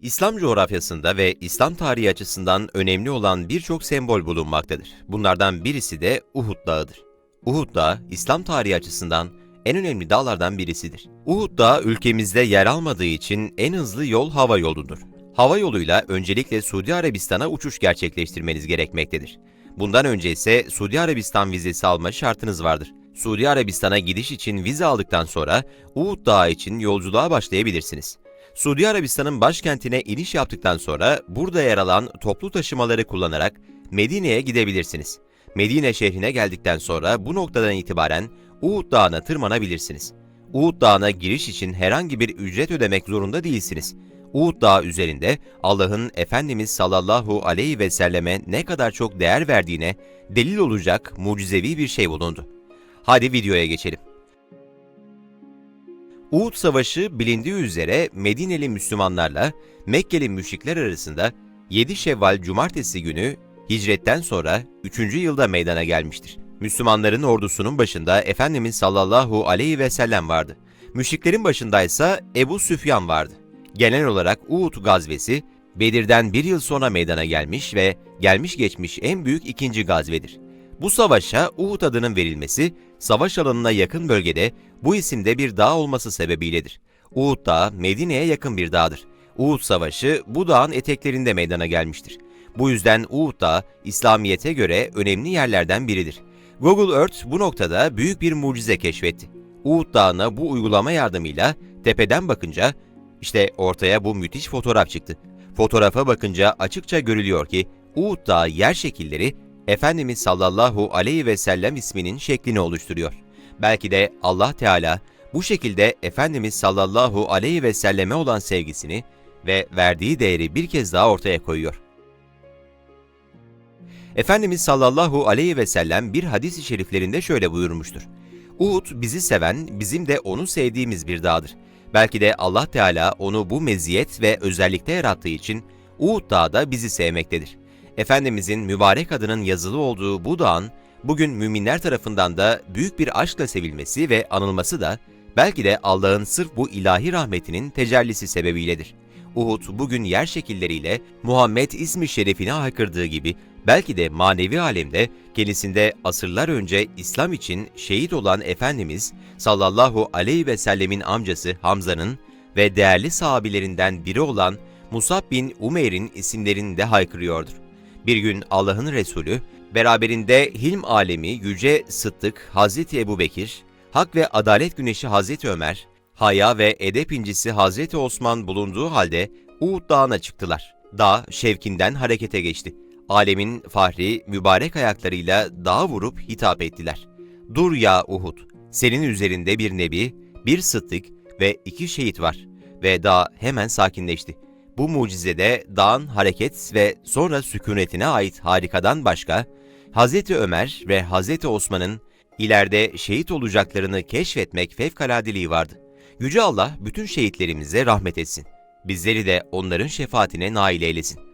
İslam coğrafyasında ve İslam tarihi açısından önemli olan birçok sembol bulunmaktadır. Bunlardan birisi de Uhud Dağı'dır. Uhud Dağı, İslam tarihi açısından en önemli dağlardan birisidir. Uhud Dağı ülkemizde yer almadığı için en hızlı yol hava yoludur. Hava yoluyla öncelikle Suudi Arabistan'a uçuş gerçekleştirmeniz gerekmektedir. Bundan önce ise Suudi Arabistan vizesi alma şartınız vardır. Suudi Arabistan'a gidiş için vize aldıktan sonra Uhud Dağı için yolculuğa başlayabilirsiniz. Suudi Arabistan'ın başkentine iniş yaptıktan sonra burada yer alan toplu taşımaları kullanarak Medine'ye gidebilirsiniz. Medine şehrine geldikten sonra bu noktadan itibaren Uhud Dağı'na tırmanabilirsiniz. Uhud Dağı'na giriş için herhangi bir ücret ödemek zorunda değilsiniz. Uhud Dağı üzerinde Allah'ın Efendimiz sallallahu aleyhi ve selleme ne kadar çok değer verdiğine delil olacak mucizevi bir şey bulundu. Hadi videoya geçelim. Uhud Savaşı bilindiği üzere Medineli Müslümanlarla Mekkeli müşrikler arasında 7 Şevval Cumartesi günü hicretten sonra 3. yılda meydana gelmiştir. Müslümanların ordusunun başında Efendimiz sallallahu aleyhi ve sellem vardı. Müşriklerin başındaysa Ebu Süfyan vardı. Genel olarak Uhud gazvesi Bedir'den bir yıl sonra meydana gelmiş ve gelmiş geçmiş en büyük ikinci gazvedir. Bu savaşa Uhud adının verilmesi, savaş alanına yakın bölgede bu isimde bir dağ olması sebebiyledir. Uhud Dağı, Medine'ye yakın bir dağdır. Uhud Savaşı bu dağın eteklerinde meydana gelmiştir. Bu yüzden Uhud Dağı, İslamiyet'e göre önemli yerlerden biridir. Google Earth bu noktada büyük bir mucize keşfetti. Uhud Dağı'na bu uygulama yardımıyla tepeden bakınca işte ortaya bu müthiş fotoğraf çıktı. Fotoğrafa bakınca açıkça görülüyor ki Uhud Dağı yer şekilleri Efendimiz sallallahu aleyhi ve sellem isminin şeklini oluşturuyor. Belki de Allah Teala bu şekilde Efendimiz sallallahu aleyhi ve selleme olan sevgisini ve verdiği değeri bir kez daha ortaya koyuyor. Efendimiz sallallahu aleyhi ve sellem bir hadis-i şeriflerinde şöyle buyurmuştur. Uhud bizi seven, bizim de onu sevdiğimiz bir dağdır. Belki de Allah Teala onu bu meziyet ve özellikte yarattığı için Uhud dağı da bizi sevmektedir. Efendimizin mübarek adının yazılı olduğu bu dağın bugün müminler tarafından da büyük bir aşkla sevilmesi ve anılması da belki de Allah'ın sırf bu ilahi rahmetinin tecellisi sebebiyledir. Uhud bugün yer şekilleriyle Muhammed ismi şerefine haykırdığı gibi belki de manevi alemde kendisinde asırlar önce İslam için şehit olan Efendimiz sallallahu aleyhi ve sellemin amcası Hamza'nın ve değerli sahabilerinden biri olan Musab bin Umeyr'in isimlerini de haykırıyordur. Bir gün Allah'ın Resulü, beraberinde hilm alemi Yüce Sıddık Hazreti Ebu Bekir, Hak ve Adalet Güneşi Hazreti Ömer, Haya ve Edep İncisi Hazreti Osman bulunduğu halde Uhud Dağı'na çıktılar. Dağ şevkinden harekete geçti. Alemin fahri mübarek ayaklarıyla dağa vurup hitap ettiler. Dur ya Uhud, senin üzerinde bir nebi, bir sıddık ve iki şehit var. Ve dağ hemen sakinleşti. Bu mucizede dağın hareket ve sonra sükunetine ait harikadan başka, Hz. Ömer ve Hz. Osman'ın ileride şehit olacaklarını keşfetmek fevkaladeliği vardı. Yüce Allah bütün şehitlerimize rahmet etsin. Bizleri de onların şefaatine nail eylesin.